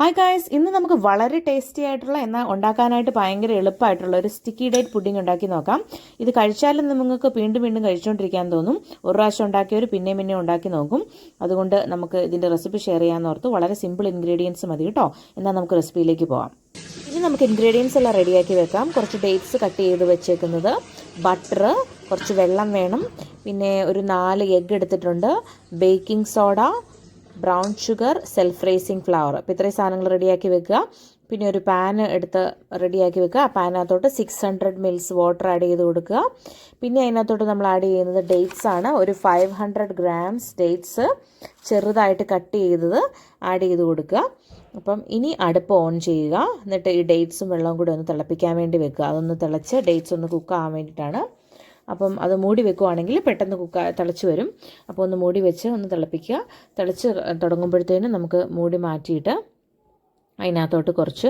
Hi guys ഇന്ന് നമുക്ക് വളരെ ടേസ്റ്റി ആയിട്ടുള്ള എന്നാൽ ഉണ്ടാക്കാനായിട്ട് ഭയങ്കര എളുപ്പമായിട്ടുള്ള ഒരു സ്റ്റിക്കി ഡേറ്റ് പുഡിംഗ് ഉണ്ടാക്കി നോക്കാം. ഇത് കഴിച്ചാലും നിങ്ങൾക്ക് വീണ്ടും വീണ്ടും കഴിച്ചുകൊണ്ടിരിക്കാൻ തോന്നും. ഒരു പ്രാവശ്യം ഉണ്ടാക്കിയവർ പിന്നെയും പിന്നെയും ഉണ്ടാക്കി നോക്കും. അതുകൊണ്ട് നമുക്ക് ഇതിന്റെ റെസിപ്പി ഷെയർ ചെയ്യാമെന്ന് ഓർത്ത് വളരെ സിമ്പിൾ ഇൻഗ്രീഡിയൻസ് മതി കേട്ടോ. എന്നാൽ നമുക്ക് റെസിപ്പിയിലേക്ക് പോവാം. ഇനി നമുക്ക് ഇൻഗ്രീഡിയൻസ് എല്ലാം റെഡിയാക്കി വെക്കാം. കുറച്ച് ഡേറ്റ്സ് കട്ട് ചെയ്ത് വെച്ചേക്കുന്നത് ബട്ടർ കുറച്ച് വെള്ളം വേണം. പിന്നെ ഒരു നാല് എഗ്ഗ് എടുത്തിട്ടുണ്ട്. Baking soda brown sugar self raising flour. അപ്പോൾ ഇത്രയും സാധനങ്ങൾ റെഡിയാക്കി വെക്കുക. പിന്നെ ഒരു പാൻ എടുത്ത് റെഡിയാക്കി വെക്കുക. ആ പാനകത്തോട്ട് six hundred mils water add ചെയ്ത് കൊടുക്കുക. പിന്നെ അതിനകത്തോട്ട് നമ്മൾ ആഡ് ചെയ്യുന്നത് ഡേറ്റ്സ് ആണ്. ഒരു ഫൈവ് ഹൺഡ്രഡ് ഗ്രാംസ് ഡേറ്റ്സ് ചെറുതായിട്ട് കട്ട് ചെയ്തത് ആഡ് ചെയ്ത് കൊടുക്കുക. അപ്പം ഇനി അടുപ്പ് ഓൺ ചെയ്യുക. എന്നിട്ട് ഈ ഡേറ്റ്സും വെള്ളവും കൂടി ഒന്ന് തിളപ്പിക്കാൻ വേണ്ടി വെക്കുക. അതൊന്ന് തിളച്ച് ഡേറ്റ്സ് ഒന്ന് കുക്ക് ആവാൻ വേണ്ടിയിട്ടാണ്. അപ്പം അത് മൂടി വെക്കുവാണെങ്കിൽ പെട്ടെന്ന് കുക്ക തിളച്ച് വരും. അപ്പോൾ ഒന്ന് മൂടി വെച്ച് ഒന്ന് തിളപ്പിക്കുക. തിളച്ച് തുടങ്ങുമ്പോഴത്തേനും നമുക്ക് മൂടി മാറ്റിയിട്ട് അതിനകത്തോട്ട് കുറച്ച്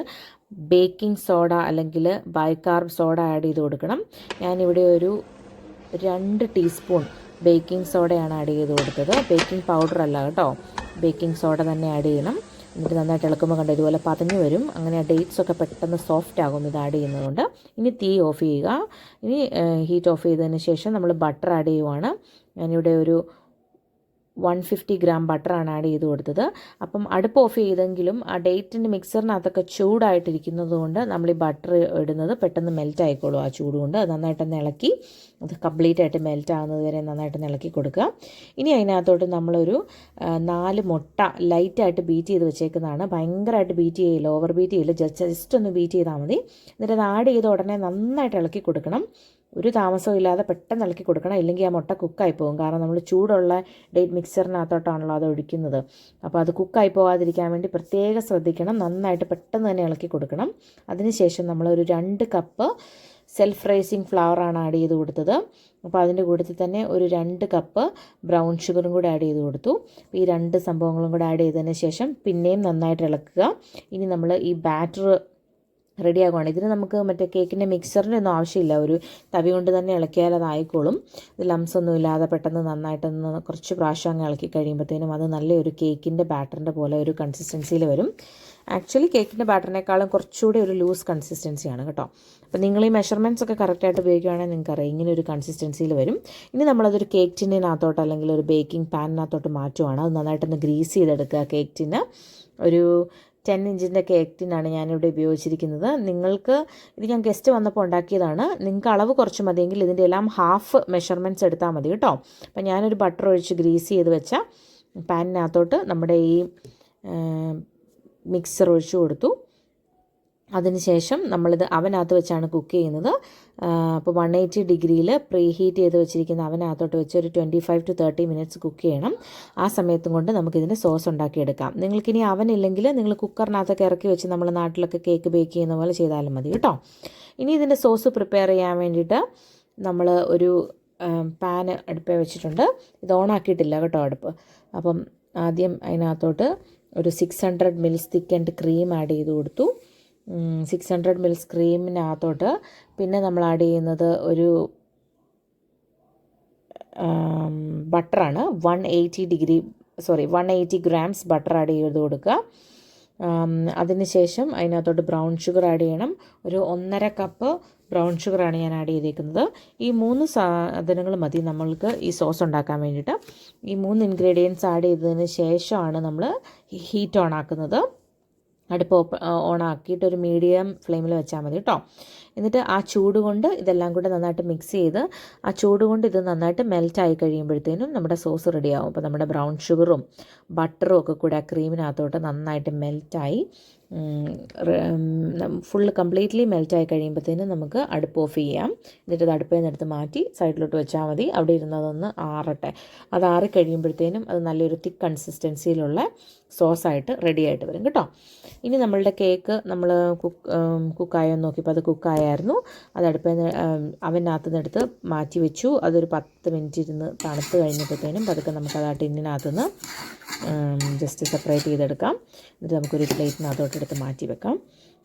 ബേക്കിംഗ് സോഡ അല്ലെങ്കിൽ ബൈകാർബ് സോഡ ആഡ് ചെയ്ത് കൊടുക്കണം. ഞാനിവിടെ ഒരു രണ്ട് ടീസ്പൂൺ ബേക്കിംഗ് സോഡയാണ് ആഡ് ചെയ്ത് കൊടുത്തത്. ബേക്കിംഗ് പൗഡർ അല്ല കേട്ടോ. ബേക്കിംഗ് സോഡ തന്നെ ആഡ് ചെയ്യണം. എന്നിട്ട് നന്നായിട്ട് ഇളക്കുമ്പോൾ കണ്ട ഇതുപോലെ പതഞ്ഞു വരും. അങ്ങനെ ആ ഡേറ്റ്സ് ഒക്കെ പെട്ടെന്ന് സോഫ്റ്റ് ആകും ഇത് ആഡ് ചെയ്യുന്നതുകൊണ്ട്. ഇനി തീ ഓഫ് ചെയ്യുക. ഇനി ഹീറ്റ് ഓഫ് ചെയ്തതിന് ശേഷം നമ്മൾ ബട്ടർ ആഡ് ചെയ്യുവാണ്. ഞാനിവിടെ ഒരു വൺ ഫിഫ്റ്റി ഗ്രാം ബട്ടറാണ് ആഡ് ചെയ്ത് കൊടുത്തത്. അപ്പം അടുപ്പ് ഓഫ് ചെയ്തെങ്കിലും ആ ഡേറ്റിന്റെ മിക്സറിനകത്തൊക്കെ ചൂടായിട്ടിരിക്കുന്നത് കൊണ്ട് നമ്മൾ ഈ ബട്ടർ ഇടുന്നത് പെട്ടെന്ന് മെൽറ്റ് ആയിക്കോളും ആ ചൂട് കൊണ്ട്. അത് നന്നായിട്ടൊന്ന് ഇളക്കി അത് കംപ്ലീറ്റ് ആയിട്ട് മെൽറ്റ് ആകുന്നത് വരെ നന്നായിട്ട് ഇളക്കി കൊടുക്കുക. ഇനി അതിനകത്തോട്ട് നമ്മളൊരു നാല് മുട്ട ലൈറ്റായിട്ട് ബീറ്റ് ചെയ്ത് വെച്ചേക്കുന്നതാണ്. ഭയങ്കരമായിട്ട് ബീറ്റ് ചെയ്യില്ല ഓവർ ബീറ്റ് ചെയ്യില്ല ജസ്റ്റ് ഒന്ന് ബീറ്റ് ചെയ്താൽ മതി. എന്നിട്ട് അത് ആഡ് ചെയ്ത ഉടനെ നന്നായിട്ട് ഇളക്കി കൊടുക്കണം. ഒരു താമസവും ഇല്ലാതെ പെട്ടെന്ന് ഇളക്കി കൊടുക്കണം. ഇല്ലെങ്കിൽ ആ മുട്ട കുക്കായി പോകും. കാരണം നമ്മൾ ചൂടുള്ള ഡേറ്റ് മിക്സറിനകത്തോട്ടാണല്ലോ അത് ഒഴിക്കുന്നത്. അപ്പോൾ അത് കുക്കായി പോകാതിരിക്കാൻ വേണ്ടി പ്രത്യേകം ശ്രദ്ധിക്കണം. നന്നായിട്ട് പെട്ടെന്ന് തന്നെ ഇളക്കി കൊടുക്കണം. അതിനുശേഷം ഒരു രണ്ട് കപ്പ് സെൽഫ് റൈസിങ് ഫ്ലവറാണ് ആഡ് ചെയ്ത് കൊടുത്തത്. അപ്പോൾ അതിന്റെ കൂട്ടത്തിൽ തന്നെ ഒരു രണ്ട് കപ്പ് ബ്രൗൺ ഷുഗറും കൂടി ആഡ് ചെയ്ത് കൊടുത്തു. ഈ രണ്ട് സംഭവങ്ങളും കൂടി ആഡ് ചെയ്തതിന് ശേഷം പിന്നെയും നന്നായിട്ട് ഇളക്കുക. ഇനി നമ്മൾ ഈ ബാറ്റർ റെഡിയാകുവാണ് ഇതിന് നമുക്ക് മറ്റേ കേക്കിന്റെ മിക്സറിന്റെ ഒന്നും ആവശ്യമില്ല. ഒരു തവി കൊണ്ട് തന്നെ ഇളക്കിയാൽ അതായിക്കോളും ലംസ് ഒന്നും ഇല്ലാതെ പെട്ടെന്ന് നന്നായിട്ടൊന്ന് കുറച്ച് പ്രാവശ്യം അങ്ങ് ഇളക്കി കഴിയുമ്പോഴത്തേനും അത് നല്ലൊരു കേക്കിന്റെ ബാറ്ററിന്റെ പോലെ ഒരു കൺസിസ്റ്റൻസിയിൽ വരും. ആക്ച്വലി കേക്കിന്റെ ബാറ്ററിനേക്കാളും കുറച്ചുകൂടി ഒരു ലൂസ് കൺസിസ്റ്റൻസിയാണ് കേട്ടോ. അപ്പോൾ നിങ്ങൾ ഈ മെഷർമെന്റ്സ് ഒക്കെ കറക്റ്റായിട്ട് ഉപയോഗിക്കുകയാണെങ്കിൽ നിങ്ങൾക്ക് അറിയാം ഇങ്ങനെ ഒരു കൺസിസ്റ്റൻസിയിൽ വരും. ഇനി നമ്മളതൊരു കേക്ക് ടിന്നിനകത്തോട്ട് അല്ലെങ്കിൽ ഒരു ബേക്കിംഗ് പാനിനകത്തോട്ട് മാറ്റുവാണ്. അത് നന്നായിട്ടൊന്ന് ഗ്രീസ് ചെയ്തെടുക്കുക കേക്ക് ടിന്ന് ഒരു ടെൻ ഇഞ്ചിന്റെ കേക്ക് ടിന്നാണ് ഞാനിവിടെ ഉപയോഗിച്ചിരിക്കുന്നത്. നിങ്ങൾക്ക് ഇത് ഞാൻ ഗസ്റ്റ് വന്നപ്പോൾ ഉണ്ടാക്കിയതാണ്. നിങ്ങൾക്ക് അളവ് കുറച്ച് മതിയെങ്കിൽ ഇതിന്റെ എല്ലാം ഹാഫ് മെഷർമെന്റ്സ് എടുത്താൽ മതി കേട്ടോ. അപ്പം ഞാനൊരു ബട്ടർ ഒഴിച്ച് ഗ്രീസ് ചെയ്ത് വെച്ച പാനിനകത്തോട്ട് നമ്മുടെ ഈ മിക്സർ ഒഴിച്ചു കൊടുത്തു. അതിനുശേഷം നമ്മളിത് അവനകത്ത് വെച്ചാണ് കുക്ക് ചെയ്യുന്നത്. അപ്പോൾ വൺ എയ്റ്റി ഡിഗ്രിയിൽ പ്രീ ഹീറ്റ് ചെയ്ത് വെച്ചിരിക്കുന്ന അവനകത്തോട്ട് വെച്ച് ഒരു twenty five to thirty minutes cook ചെയ്യണം. ആ സമയത്തും കൊണ്ട് നമുക്കിതിന്റെ സോസ് ഉണ്ടാക്കിയെടുക്കാം. നിങ്ങൾക്കിനി അവനില്ലെങ്കിൽ നിങ്ങൾ കുക്കറിനകത്തൊക്കെ ഇറക്കി വെച്ച് നമ്മൾ നാട്ടിലൊക്കെ കേക്ക് ബേക്ക് ചെയ്യുന്ന പോലെ ചെയ്താലും മതി കേട്ടോ. ഇനി ഇതിന്റെ സോസ് പ്രിപ്പയർ ചെയ്യാൻ വേണ്ടിയിട്ട് നമ്മൾ ഒരു പാന് അടുപ്പേ വെച്ചിട്ടുണ്ട്. ഇത് ഓണാക്കിയിട്ടില്ല കേട്ടോ അടുപ്പ്. അപ്പം ആദ്യം അതിനകത്തോട്ട് ഒരു six hundred mils thickened cream add ചെയ്ത് കൊടുത്തു. സിക്സ് ഹൺഡ്രഡ് മിൽസ് ക്രീമിനകത്തോട്ട് പിന്നെ നമ്മൾ ആഡ് ചെയ്യുന്നത് ഒരു ബട്ടറാണ്. One eighty degree sorry one eighty grams butter add ചെയ്ത് കൊടുക്കുക. അതിനുശേഷം അതിനകത്തോട്ട് ബ്രൗൺ ഷുഗർ ആഡ് ചെയ്യണം. ഒരു ഒന്നര കപ്പ് ബ്രൗൺ ഷുഗറാണ് ഞാൻ ആഡ് ചെയ്തേക്കുന്നത്. ഈ മൂന്ന് സാധനങ്ങൾ മതി നമ്മൾക്ക് ഈ സോസ് ഉണ്ടാക്കാൻ വേണ്ടിയിട്ട്. ഈ മൂന്ന് ഇൻഗ്രീഡിയൻസ് ആഡ് ചെയ്തതിന് ശേഷമാണ് നമ്മൾ ഹീറ്റ് ഓൺ ആക്കുന്നത്. അടുപ്പ് ഓൺ ആക്കിയിട്ട് ഒരു മീഡിയം ഫ്ലെയിമിൽ വെച്ചാൽ മതി കേട്ടോ എന്നിട്ട് ആ ചൂട് കൊണ്ട് ഇതെല്ലാം കൂടെ നന്നായിട്ട് മിക്സ് ചെയ്ത് ആ ചൂട് കൊണ്ട് ഇത് നന്നായിട്ട് മെൽറ്റ് ആയി കഴിയുമ്പോഴത്തേനും നമ്മുടെ സോസ് റെഡിയാവും അപ്പോൾ നമ്മുടെ ബ്രൗൺ ഷുഗറും ബട്ടറും ഒക്കെ കൂടെ ആ ക്രീമിനകത്തോട്ട് നന്നായിട്ട് മെൽറ്റായി ഫുള്ള് കംപ്ലീറ്റ്ലി മെൽറ്റായി കഴിയുമ്പോഴത്തേനും നമുക്ക് അടുപ്പ് ഓഫ് ചെയ്യാം. എന്നിട്ട് അത് അടുപ്പിൽ നിന്ന് എടുത്ത് മാറ്റി സൈഡിലോട്ട് വെച്ചാൽ മതി. അവിടെ ഇരുന്നതൊന്ന് ആറട്ടെ. അത് ആറി കഴിയുമ്പോഴത്തേനും അത് നല്ലൊരു തിക്ക് കൺസിസ്റ്റൻസിയിലുള്ള സോസായിട്ട് റെഡി ആയിട്ട് വരും കേട്ടോ. ഇനി നമ്മളുടെ കേക്ക് നമ്മൾ കുക്ക് കുക്കായോ നോക്കിയപ്പോൾ അത് കുക്കായായിരുന്നു അത് അടുപ്പിൽ നിന്ന് അവനകത്ത് നിന്നെടുത്ത് മാറ്റി വെച്ചു. അതൊരു പത്ത് മിനിറ്റ് ഇരുന്ന് തണുത്ത് കഴിഞ്ഞപ്പോഴത്തേനും പതുക്കെ നമുക്കത് ആ ടിന്നിനകത്തുനിന്ന് ജസ്റ്റ് സെപ്പറേറ്റ് ചെയ്തെടുക്കാം. എന്നിട്ട് നമുക്കൊരു പ്ലേറ്റിനകത്തോട്ട് എടുത്ത് മാറ്റി വെക്കാം.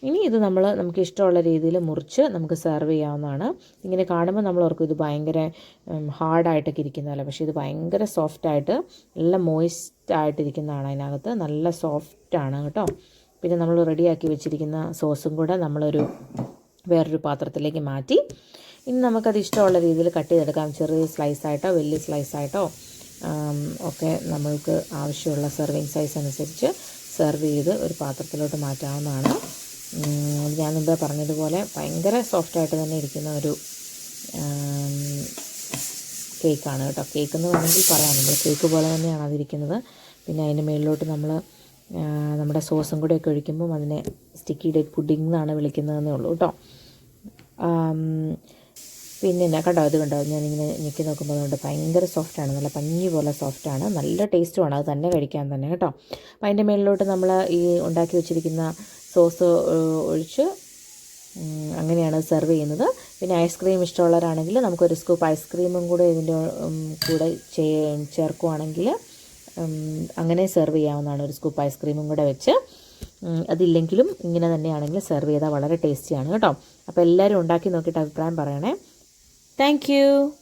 ഇനി ഇത് നമ്മൾ നമുക്ക് ഇഷ്ടമുള്ള രീതിയിൽ മുറിച്ച് നമുക്ക് സെർവ് ചെയ്യാവുന്നതാണ്. ഇങ്ങനെ കാണുമ്പോൾ നമ്മൾ ഓർക്കും ഇത് ഭയങ്കര ഹാർഡായിട്ടൊക്കെ ഇരിക്കുന്നതല്ല? പക്ഷേ ഇത് ഭയങ്കര സോഫ്റ്റായിട്ട് നല്ല മോയിസ്റ്റ് ആയിട്ടിരിക്കുന്നതാണ് അതിനകത്ത്. നല്ല സോഫ്റ്റാണ് കേട്ടോ. പിന്നെ നമ്മൾ റെഡിയാക്കി വെച്ചിരിക്കുന്ന സോസും കൂടെ നമ്മളൊരു വേറൊരു പാത്രത്തിലേക്ക് മാറ്റി. ഇനി നമുക്കത് ഇഷ്ടമുള്ള രീതിയിൽ കട്ട് ചെയ്തെടുക്കാം. ചെറിയ സ്ലൈസായിട്ടോ വലിയ സ്ലൈസായിട്ടോ ഒക്കെ നമ്മൾക്ക് ആവശ്യമുള്ള സെർവിങ് സൈസ് അനുസരിച്ച് സെർവ് ചെയ്ത് ഒരു പാത്രത്തിലോട്ട് മാറ്റാവുന്നതാണ്. ഞാൻ മുമ്പേ പറഞ്ഞതുപോലെ ഭയങ്കര സോഫ്റ്റായിട്ട് തന്നെ ഇരിക്കുന്ന ഒരു കേക്കാണ് കേട്ടോ. കേക്ക് എന്ന് വേണമെങ്കിൽ പറയാം. നമ്മൾ കേക്ക് പോലെ തന്നെയാണ് അതിരിക്കുന്നത്. പിന്നെ അതിന്റെ മുകളിലോട്ട് നമ്മൾ നമ്മുടെ സോസും കൂടെയൊക്കെ ഒഴിക്കുമ്പം അതിനെ സ്റ്റിക്കി ഡേറ്റ് പുഡിംഗ് എന്നാണ് വിളിക്കുന്നതെന്നേ ഉള്ളൂ കേട്ടോ. പിന്നെ എന്നാ കണ്ടോ അത് കണ്ടോ? ഞാനിങ്ങനെ ഞെക്കി നോക്കുമ്പോൾ അതുകൊണ്ട് ഭയങ്കര സോഫ്റ്റാണ് നല്ല പഞ്ഞി പോലെ സോഫ്റ്റാണ് നല്ല ടേസ്റ്റുമാണ് അത് തന്നെ കഴിക്കാൻ തന്നെ കേട്ടോ. അപ്പം അതിന്റെ മുകളിലോട്ട് നമ്മൾ ഈ ഉണ്ടാക്കി വെച്ചിരിക്കുന്ന സോസ് ഒഴിച്ച് അങ്ങനെയാണ് സെർവ് ചെയ്യുന്നത്. പിന്നെ ഐസ്ക്രീം ഇഷ്ടമുള്ളവരാണെങ്കിൽ നമുക്കൊരു സ്കൂപ്പ് ഐസ്ക്രീമും കൂടെ ഇതിന്റെ കൂടെ ചേർക്കുവാണെങ്കിൽ അങ്ങനെ സെർവ് ചെയ്യാവുന്നതാണ് ഒരു സ്കൂപ്പ് ഐസ്ക്രീമും കൂടെ വെച്ച്. അതില്ലെങ്കിലും ഇങ്ങനെ തന്നെയാണെങ്കിൽ സെർവ് ചെയ്താൽ വളരെ ടേസ്റ്റിയാണ് കേട്ടോ. അപ്പോൾ എല്ലാവരും ഉണ്ടാക്കി നോക്കിയിട്ട് അഭിപ്രായം പറയണേ. Thank you.